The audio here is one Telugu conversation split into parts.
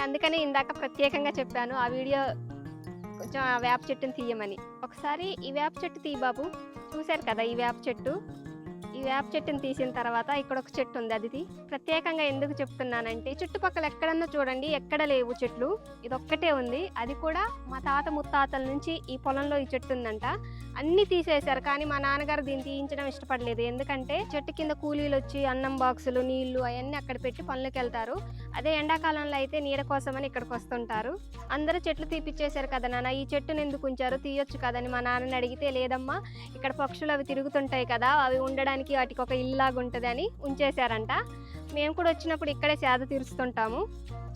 ఓకేనండి అందుకనే ఇందాక ప్రత్యేకంగా చెప్పాను ఆ వీడియో కొంచెం ఆ వేప చెట్టుని తీయమని. ఒకసారి ఈ వేప చెట్టు తీ బాబు. చూశారు కదా ఈ వేప చెట్టు? ఈ వేప చెట్టుని తీసిన తర్వాత ఇక్కడ ఒక చెట్టు ఉంది అది ప్రత్యేకంగా ఎందుకు చెప్తున్నానంటే చుట్టుపక్కల ఎక్కడన్నా చూడండి ఎక్కడ లేవు చెట్లు. ఇది ఒక్కటే ఉంది. అది కూడా మా తాత ముత్తాతల నుంచి ఈ పొలంలో ఈ చెట్టు ఉందంట. అన్నీ తీసేశారు కానీ మా నాన్నగారు దీన్ని తీయించడం ఇష్టపడలేదు. ఎందుకంటే చెట్టు కింద కూలీలు వచ్చి అన్నం బాక్సులు నీళ్ళు అవన్నీ అక్కడ పెట్టి పనులకు వెళ్తారు. అదే ఎండాకాలంలో అయితే నీడ కోసమని ఇక్కడికి వస్తుంటారు. అందరూ చెట్లు తీపిచ్చేశారు కదా నాన్న. ఈ చెట్టుని ఎందుకు ఉంచారు? తీయొచ్చు కదని మా నాన్నని అడిగితే లేదమ్మా ఇక్కడ పక్షులు అవి తిరుగుతుంటాయి కదా అవి ఉండడానికి వాటికి ఒక ఇల్లాగా ఉంటుందని ఉంచేశారంట. మేము కూడా వచ్చినప్పుడు ఇక్కడే సేద తీరుస్తుంటాము.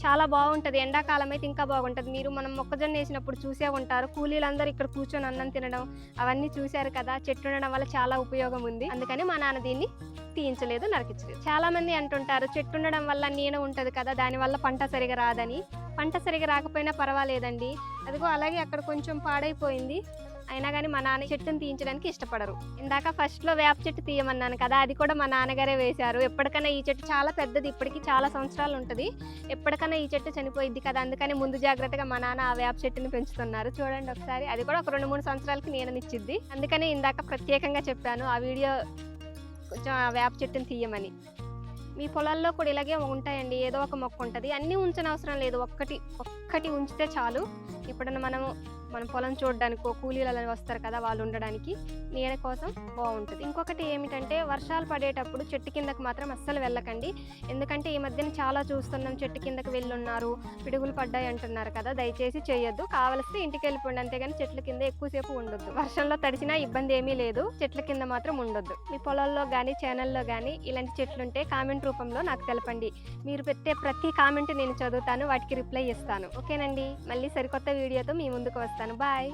చాలా బాగుంటుంది. ఎండాకాలం అయితే ఇంకా బాగుంటుంది. మీరు మనం మొక్కజొన్న వేసినప్పుడు చూసే ఉంటారు. కూలీలందరూ ఇక్కడ కూర్చొని అన్నం తినడం అవన్నీ చూశారు కదా. చెట్టు ఉండడం వల్ల చాలా ఉపయోగం ఉంది. అందుకని మా నాన్న దీన్ని తీయించలేదు నరికించలేదు. చాలా మంది అంటుంటారు చెట్టు ఉండడం వల్ల నీడ ఉంటుంది కదా దానివల్ల పంట సరిగా రాదని. పంట సరిగా రాకపోయినా పర్వాలేదండి. అదిగో అలాగే అక్కడ కొంచెం పాడైపోయింది. అయినా కానీ మా నాన్న చెట్టుని తీయించడానికి ఇష్టపడరు. ఇందాక ఫస్ట్లో వేప చెట్టు తీయమన్నాను కదా అది కూడా మా నాన్నగారే వేశారు. ఎప్పటికైనా ఈ చెట్టు చాలా పెద్దది ఇప్పటికి చాలా సంవత్సరాలు ఉంటుంది. ఎప్పటికైనా ఈ చెట్టు చనిపోయింది కదా అందుకని ముందు జాగ్రత్తగా మా నాన్న ఆ వేప చెట్టుని పెంచుతున్నారు. చూడండి ఒకసారి. అది కూడా ఒక రెండు మూడు సంవత్సరాలకి నీడనిచ్చిద్ది. అందుకని ఇందాక ప్రత్యేకంగా చెప్పాను ఆ వీడియో వేప చెట్టుని తీయమని. మీ పొలాల్లో కూడా ఇలాగే ఉంటాయండి. ఏదో ఒక మొక్క ఉంటుంది. అన్నీ ఉంచనవసరం లేదు. ఒక్కటి ఒక్కటి ఉంచితే చాలు. ఇప్పుడు మనము మన పొలం చూడడానికి కూలీలు అలా వస్తారు కదా వాళ్ళు ఉండడానికి నీడ కోసం బాగుంటుంది. ఇంకొకటి ఏమిటంటే వర్షాలు పడేటప్పుడు చెట్టు కిందకి మాత్రం అస్సలు వెళ్ళకండి. ఎందుకంటే ఈ మధ్యన చాలా చూస్తున్నాం చెట్టు కిందకి వెళ్ళున్నారు పిడుగులు పడ్డాయి అంటున్నారు కదా దయచేసి చేయొద్దు కావలిస్తే ఇంటికి వెళ్ళిపోండి అంతేగాని చెట్ల కింద ఎక్కువసేపు ఉండొద్దు. వర్షంలో తడిచినా ఇబ్బంది ఏమీ లేదు చెట్ల కింద మాత్రం ఉండొద్దు. మీ పొలాల్లో కానీ ఛానల్లో కానీ ఇలాంటి చెట్లు ఉంటే కామెంట్ రూపంలో నాకు తెలపండి. మీరు పెట్టే ప్రతి కామెంట్ నేను చదువుతాను వాటికి రిప్లై ఇస్తాను. ఓకేనండి? మళ్ళీ సరికొత్త వీడియోతో మీ ముందుకు వస్తాను. bye!